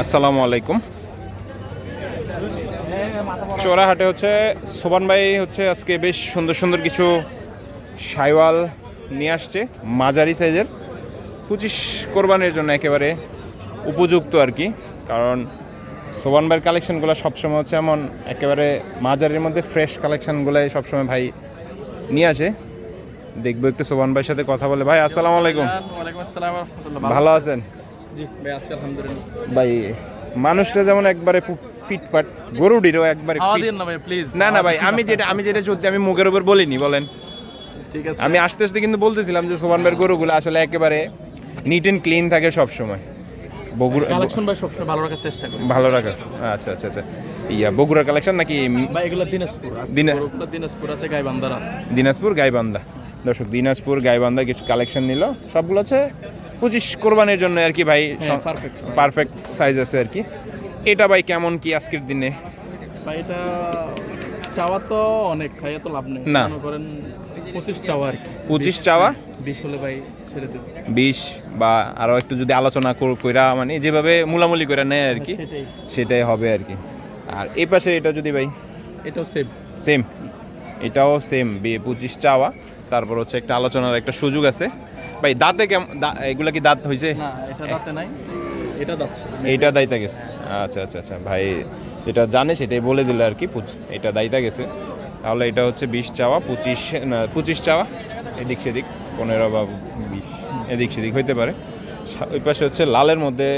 আসসালামু আলাইকুম। চোরাহাটে হচ্ছে সোবান ভাই হচ্ছে আজকে বেশ সুন্দর সুন্দর কিছু সাইওয়াল নিয়ে আসছে মাঝারি সাইজের। পঁচিশ কোরবানির জন্য একেবারে উপযুক্ত আর কি কারণ সোবান ভাইয়ের কালেকশনগুলো সবসময় হচ্ছে এমন একেবারে মাঝারির মধ্যে ফ্রেশ কালেকশনগুলোই সবসময় ভাই নিয়ে আসে। দেখব একটু সোবান ভাইয়ের সাথে কথা বলে। ভাই আসসালামু আলাইকুম। ওয়ালাইকুম আসসালাম ভালো আছেন? ভাই আছি মানুষটা যেমন একবারে ফিটফাট গরুডিরও একবারে না না ভাই আমি যেটা আমি যেটা সত্যি আমি মুখের উপর বলিনি বলেন। ঠিক আছে। আমি আস্তে আস্তে কিন্তু বলতেছিলাম যে সোমান ভাইয়ের গরুগুলো আসলে একেবারে নিট অ্যান্ড ক্লিন থাকে সব সময় বগুড়া কালেকশন ভাই সবসময় ভালো রাখার চেষ্টা করি। ভালো রাখার আচ্ছা আচ্ছা আচ্ছা। ইয়া বগুড়ার কালেকশন নাকি ভাই এগুলো দিনাজপুর। আছে দিনাজপুর আছে গাইবান্ধার আছে। দিনাজপুর গাইবান্ধা। দর্শক দিনাজপুর গাইবান্ধা কিছু কালেকশন নিল। সবগুলো হচ্ছে পঁচিশ কোরবানির জন্য আর কি ভাই হ্যাঁ, পারফেক্ট সাইজ আছে আর কি। এটা ভাই কেমন কি আজকের দিনে? ভাই এটা চাওয়া তো অনেক চাইয়া তো লাভ নেই। না। করেন পঁচিশ চাওয়া আর কি। 25 চাওয়া? বিশ হলে ভাই ছেড়ে দেব। বিশ বা আরও একটু যদি আলোচনা কইরা মানে যেভাবে মুলামুলি করে নেয় আর কি সেটাই। সেটাই হবে আর কি। আর এই পাশে এটা যদি ভাই? এটাও সেম সেম এটাও সেম বি পঁচিশ চাওয়া। তারপর হচ্ছে একটা আলোচনার একটা সুযোগ আছে। ভাই দাঁতে কেমন এগুলা কি দাঁত হয়েছে না এটা দাঁতে নাই এটা যাচ্ছে এইটা দায়িত্ব গেছে। আচ্ছা আচ্ছা আচ্ছা ভাই যেটা জানে সেটাই বলে দিল আর কি এটা দায়িত্ব গেছে। তাহলে এটা হচ্ছে বিশ চাওয়া পঁচিশ না পঁচিশ চাওয়া এদিক সেদিক পনেরো বা বিশ এদিক সেদিক হইতে পারে। ওই পাশে হচ্ছে লালের মধ্যে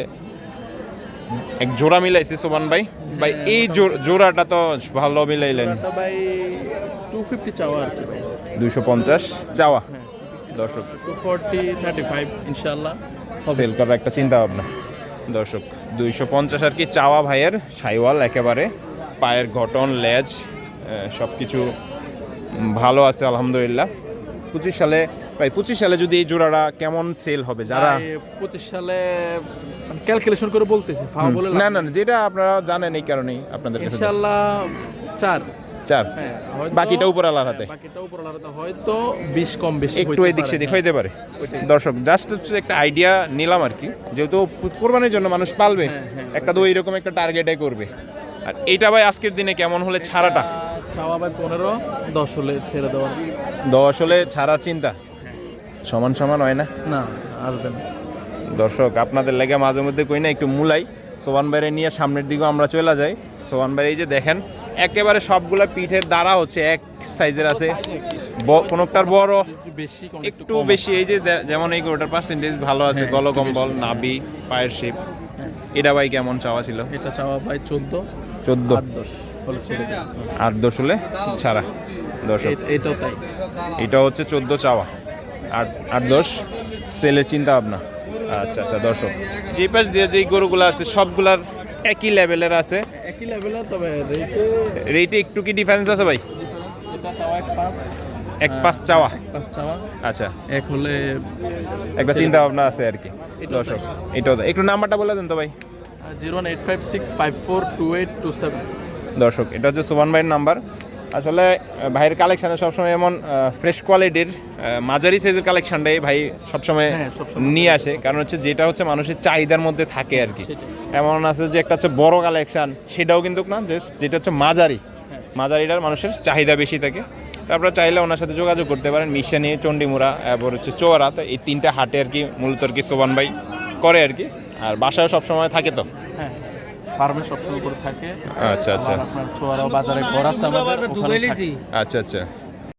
এক জোড়া মিলাইছে সোমান ভাই। ভাই এই জো- জোড়াটা তো ভালো মিলাইলেন। ভাই টু ফিফটি চাওয়া আর কি। দুইশো পঞ্চাশ চাওয়া। হ্যাঁ। দর্শক। টু ফোরটি থার্টি ফাইভ ইনশাল্লাহ সেল করার একটা চিন্তা ভাবনা দর্শক দুইশো পঞ্চাশ আর কি চাওয়া ভাইয়ের সাইওয়াল একেবারে পায়ের গঠন লেজ সব কিছু ভালো আছে আলহামদুলিল্লাহ। পঁচিশ সালে ভাই পঁচিশ সালে যদি এই জোড়াটা কেমন সেল হবে? যারা পঁচিশ সালে ক্যালকুলেশন করে বলতেছি না না না, যেটা আপনারা জানেন এই কারণেই আপনাদের ইনশাল্লাহ চার। চার? হ্যাঁ বাকিটা উপরওয়ালার হাতে। হ্যাঁ, বাকিটা উপর আলাদা হয়তো বিশ কম বেশি একটু এদিক সেদিক হ্যাঁ। হইতে পারে। দর্শক জাস্ট হচ্ছে একটা আইডিয়া নিলাম আর কি। যেহেতু কোরবানির জন্য মানুষ পালবে হ্যাঁ। একটা তো এইরকম একটা টার্গেটে করবে। আর এইটা ভাই আজকের দিনে কেমন হলে ছাড়াটা? চাওয়া ভাই পনেরো দশ হলে ছেড়ে দেওয়া। দশ হলে ছাড়ার চিন্তা? সমান সমান হয় না? না আসবে না। দর্শক আপনাদের লেগে মাঝে মধ্যে কই না একটু মুলাই। সোয়ান বাইরে নিয়ে সামনের দিকেও আমরা চলে যাই। সোয়ান বাইরে এই যে দেখেন একেবারে সবগুলা পিঠের দ্বারা হচ্ছে এক সাইজের আছে। কোনোটার বড় একটু বেশি কোন একটু বেশি এই যে যেমন এই গরুটার পার্সেন্টেজ ভালো আছে হ্যাঁ, গলকম্বল নাবি পায়ের শেপ এটা ভাই কেমন চাওয়া ছিল? এটা চাওয়া ভাই চোদ্দ। চোদ্দ। আট দশ হলে ছেড়ে দশ হলে ছাড়া। দর্শক এটাও তাই। এটা হচ্ছে চোদ্দ চাওয়া। আট আট দশ। সেলের চিন্তা ভাবনা। আচ্ছা আচ্ছা দর্শক যে পাশ দিয়ে যেই গরুগুলো আছে সবগুলার একই লেভেলের আছে। একই লেভেলের তবে রেটে রেটে একটু কি ডিফারেন্স আছে ভাই? এটা চাওয়া এক পাঁচ এক পাঁচ চাওয়া? পাঁচ চাওয়া। আচ্ছা। এক হলে একটা চিন্তা ভাবনা আছে আর কি দর্শক। এটাও একটু নাম্বারটা বলে দেন তো ভাই। Zero eight five six five four two eight two seven দর্শক এটা হচ্ছে সুমান ভাইয়ের নাম্বার। আসলে ভাইয়ের কালেকশানে সবসময় এমন ফ্রেশ কোয়ালিটির মাঝারি সাইজের কালেকশনটাই ভাই সবসময় হ্যাঁ, সবসময়। নিয়ে আসে। কারণ হচ্ছে যেটা হচ্ছে মানুষের চাহিদার মধ্যে থাকে আর কি। এমন আছে যে একটা হচ্ছে বড় কালেকশন সেটাও কিন্তু না যেটা হচ্ছে মাঝারি। হ্যাঁ। মাঝারিটার মানুষের চাহিদা বেশি থাকে। তারপরে চাইলে ওনার সাথে যোগাযোগ করতে পারেন। মিশানি চণ্ডীমুড়া এরপর হচ্ছে চোয়ারা। তো এই তিনটা হাটে আর কি মূলত আর কি সোবান ভাই করে আর কি। আর বাসায় সবসময় থাকে তো। হ্যাঁ। ফার্মে সবসময় করে থাকে। আচ্ছা আচ্ছা। আপনার ছোয়ারা বাজারে ঘর আছে আমাদের আচ্ছা আচ্ছা।